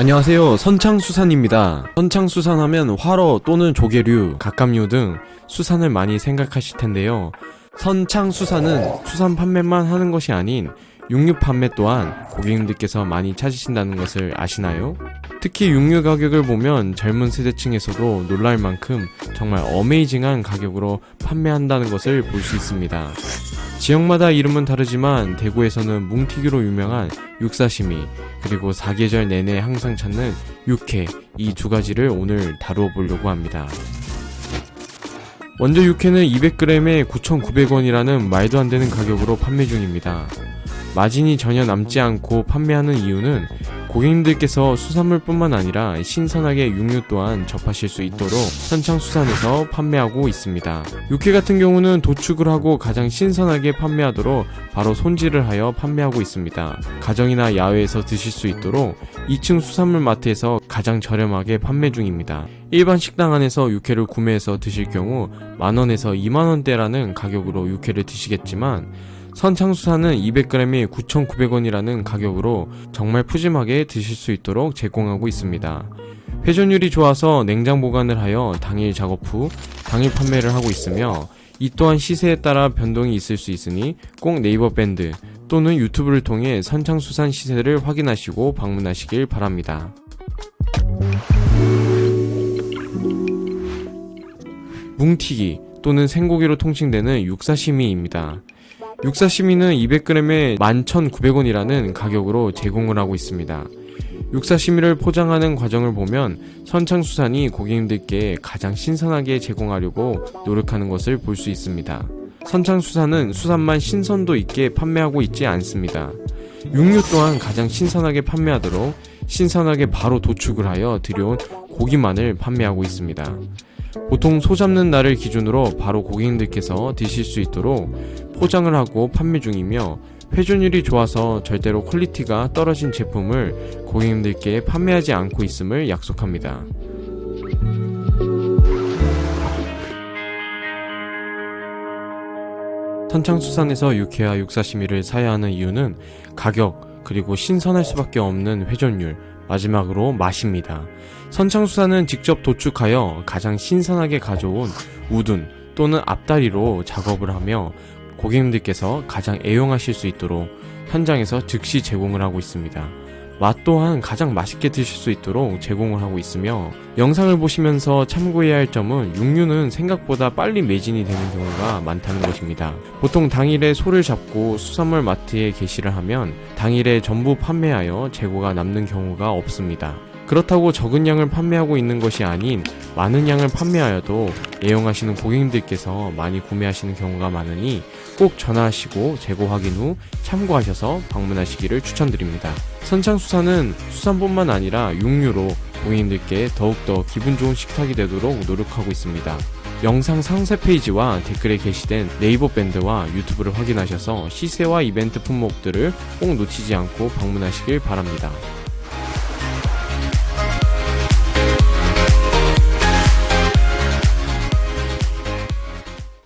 안녕하세요. 선창수산입니다. 선창수산 하면 활어 또는 조개류, 갑각류 등 수산을 많이 생각하실 텐데요. 선창수산은 수산 판매만 하는 것이 아닌 육류 판매 또한 고객님들께서 많이 찾으신다는 것을 아시나요? 특히 육류 가격을 보면 젊은 세대층에서도 놀랄 만큼 정말 어메이징한 가격으로 판매한다는 것을 볼 수 있습니다. 지역마다 이름은 다르지만 대구에서는 뭉티기로 유명한 육사시미 그리고 사계절 내내 항상 찾는 육회 이 두 가지를 오늘 다루어 보려고 합니다. 먼저 육회는 200g에 9,900원이라는 말도 안 되는 가격으로 판매 중입니다. 마진이 전혀 남지 않고 판매하는 이유는 고객님들께서 수산물뿐만 아니라 신선하게 육류 또한 접하실 수 있도록 선창수산에서 판매하고 있습니다. 육회 같은 경우는 도축을 하고 가장 신선하게 판매하도록 바로 손질을 하여 판매하고 있습니다. 가정이나 야외에서 드실 수 있도록 2층 수산물 마트에서 가장 저렴하게 판매 중입니다. 일반 식당 안에서 육회를 구매해서 드실 경우 만원에서 2만원대라는 가격으로 육회를 드시겠지만 선창수산은 200g에 9,900원이라는 가격으로 정말 푸짐하게 드실 수 있도록 제공하고 있습니다. 회전율이 좋아서 냉장 보관을 하여 당일 작업 후 당일 판매를 하고 있으며 이 또한 시세에 따라 변동이 있을 수 있으니 꼭 네이버 밴드 또는 유튜브를 통해 선창수산 시세를 확인하시고 방문하시길 바랍니다. 뭉튀기 또는 생고기로 통칭되는 육사시미입니다. 육사시미는 200g에 11,900원이라는 가격으로 제공을 하고 있습니다. 육사시미를 포장하는 과정을 보면 선창수산이 고객님들께 가장 신선하게 제공하려고 노력하는 것을 볼 수 있습니다. 선창수산은 수산만 신선도 있게 판매하고 있지 않습니다. 육류 또한 가장 신선하게 판매하도록 신선하게 바로 도축을 하여 들여온 고기만을 판매하고 있습니다. 보통 소 잡는 날을 기준으로 바로 고객님들께서 드실 수 있도록 포장을 하고 판매 중이며 회전율이 좋아서 절대로 퀄리티가 떨어진 제품을 고객님들께 판매하지 않고 있음을 약속합니다. 선창수산에서 육회와 육사시미를 사야 하는 이유는 가격 그리고 신선할 수밖에 없는 회전율 마지막으로 맛입니다. 선창수산은 직접 도축하여 가장 신선하게 가져온 우둔 또는 앞다리로 작업을 하며 고객님들께서 가장 애용하실 수 있도록 현장에서 즉시 제공을 하고 있습니다. 맛 또한 가장 맛있게 드실 수 있도록 제공을 하고 있으며 영상을 보시면서 참고해야 할 점은 육류는 생각보다 빨리 매진이 되는 경우가 많다는 것입니다. 보통 당일에 소를 잡고 수산물 마트에 게시를 하면 당일에 전부 판매하여 재고가 남는 경우가 없습니다. 그렇다고 적은 양을 판매하고 있는 것이 아닌 많은 양을 판매하여도 애용하시는 고객님들께서 많이 구매하시는 경우가 많으니 꼭 전화하시고 재고 확인 후 참고하셔서 방문하시기를 추천드립니다. 선창수산은 수산뿐만 아니라 육류로 고객님들께 더욱더 기분 좋은 식탁이 되도록 노력하고 있습니다. 영상 상세 페이지와 댓글에 게시된 네이버 밴드와 유튜브를 확인하셔서 시세와 이벤트 품목들을 꼭 놓치지 않고 방문하시길 바랍니다.